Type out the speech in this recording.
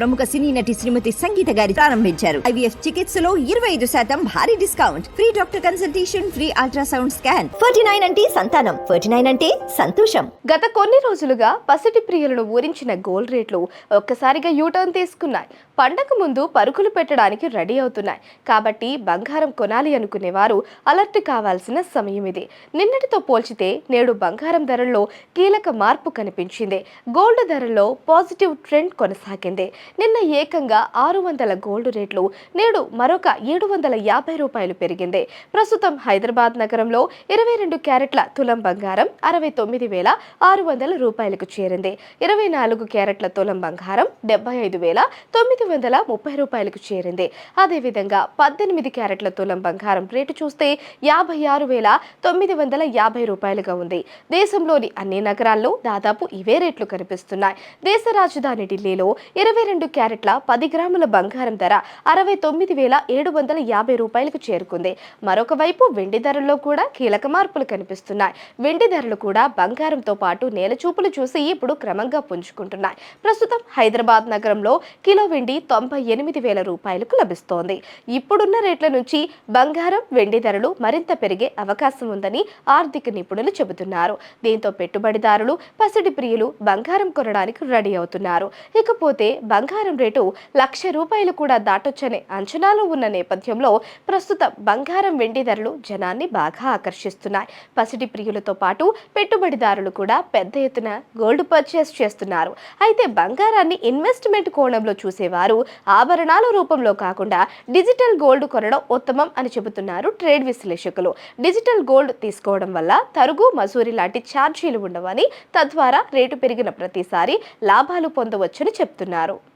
ప్రముఖ సినీ నటి శ్రీమతి సంగీత గారి ప్రారంభించారు. ఐవీఎఫ్ చికిత్సలో ఇరవై ఐదు శాతం భారీ discount. Free doctor consultation free ultrasound scan. Forty nine అంటే సంతానం ఫోర్టీ నైన్ అంటే సంతోషం. గత కొన్ని రోజులుగా పసిటి ప్రియులను ఊరించిన గోల్డ్ రేట్లు ఒక్కసారిగా యూటర్న్ తీసుకున్నాయి. పండగ ముందు పరుగులు పెట్టడానికి రెడీ అవుతున్నాయి. కాబట్టి బంగారం కొనాలి అనుకునేవారు అలర్ట్ కావాల్సిన సమయం ఇది. నిన్నటితో పోల్చితే నేడు బంగారం ధరల్లో కీలక మార్పు కనిపించింది. గోల్డ్ ధరల్లో పాజిటివ్ ట్రెండ్ కొనసాగింది. నిన్న ఏకంగా ఆరు వందల గోల్డ్ రేట్లు నేడు మరొక ఏడు వందల యాభై రూపాయలు పెరిగింది. ప్రస్తుతం హైదరాబాద్ నగరంలో ఇరవై రెండు క్యారెట్ల తులం బంగారం అరవై తొమ్మిది వేల ఆరు వందల రూపాయలకు చేరింది. ఇరవై నాలుగు క్యారెట్ల తులం బంగారం డెబ్బై ఐదు వేల తొమ్మిది వందల ముప్పై రూపాయలకు చేరింది. అదేవిధంగా పద్దెనిమిది క్యారెట్ల తులం బంగారం రేటు చూస్తే యాభై ఆరు వేల తొమ్మిది వందల యాభై రూపాయలుగా ఉంది. దేశంలోని అన్ని నగరాల్లో దాదాపు ఇవే రేట్లు కనిపిస్తున్నాయి. దేశ రాజధాని ఢిల్లీలో ఇరవై రెండు క్యారెట్ల పది గ్రాముల బంగారం ధర అరవై తొమ్మిది వేల ఏడు వందల యాభై రూపాయలకు చేరుకుంది. మరొక వైపు వెండి ధరల్లో కూడా కీలక మార్పులు కనిపిస్తున్నాయి. వెండి ధరలు కూడా బంగారంతో పాటు నేల చూపులు చూసి ఇప్పుడు క్రమంగా పుంజుకుంటున్నాయి. ప్రస్తుతం హైదరాబాద్ నగరంలో కిలో వెండి తొంభై ఎనిమిది వేల రూపాయలకు లభిస్తోంది. ఇప్పుడున్న రేట్ల నుంచి బంగారం వెండి ధరలు మరింత పెరిగే అవకాశం ఉందని ఆర్థిక నిపుణులు చెబుతున్నారు. దీంతో పెట్టుబడిదారులు పసిడి ప్రియులు బంగారం కొనడానికి రెడీ అవుతున్నారు. ఇకపోతే బంగారం రేటు లక్ష రూపాయలు కూడా దాటొచ్చనే అంచనాలు ఉన్న నేపథ్యంలో ప్రస్తుతం బంగారం వెండి ధరలు జనాన్ని బాగా ఆకర్షిస్తున్నాయి. పసిడి ప్రియులతో పాటు పెట్టుబడిదారులు కూడా పెద్ద ఎత్తున గోల్డ్ పర్చేస్ చేస్తున్నారు. అయితే బంగారాన్ని ఇన్వెస్ట్మెంట్ కోణంలో చూసేవారు ఆభరణాల రూపంలో కాకుండా డిజిటల్ గోల్డ్ కొనడం ఉత్తమం అని చెబుతున్నారు ట్రేడ్ విశ్లేషకులు. డిజిటల్ గోల్డ్ తీసుకోవడం వల్ల తరుగు మసూరి లాంటి ఛార్జీలు ఉండవని తద్వారా రేటు పెరిగిన ప్రతిసారి లాభాలు పొందవచ్చని చెప్తున్నారు.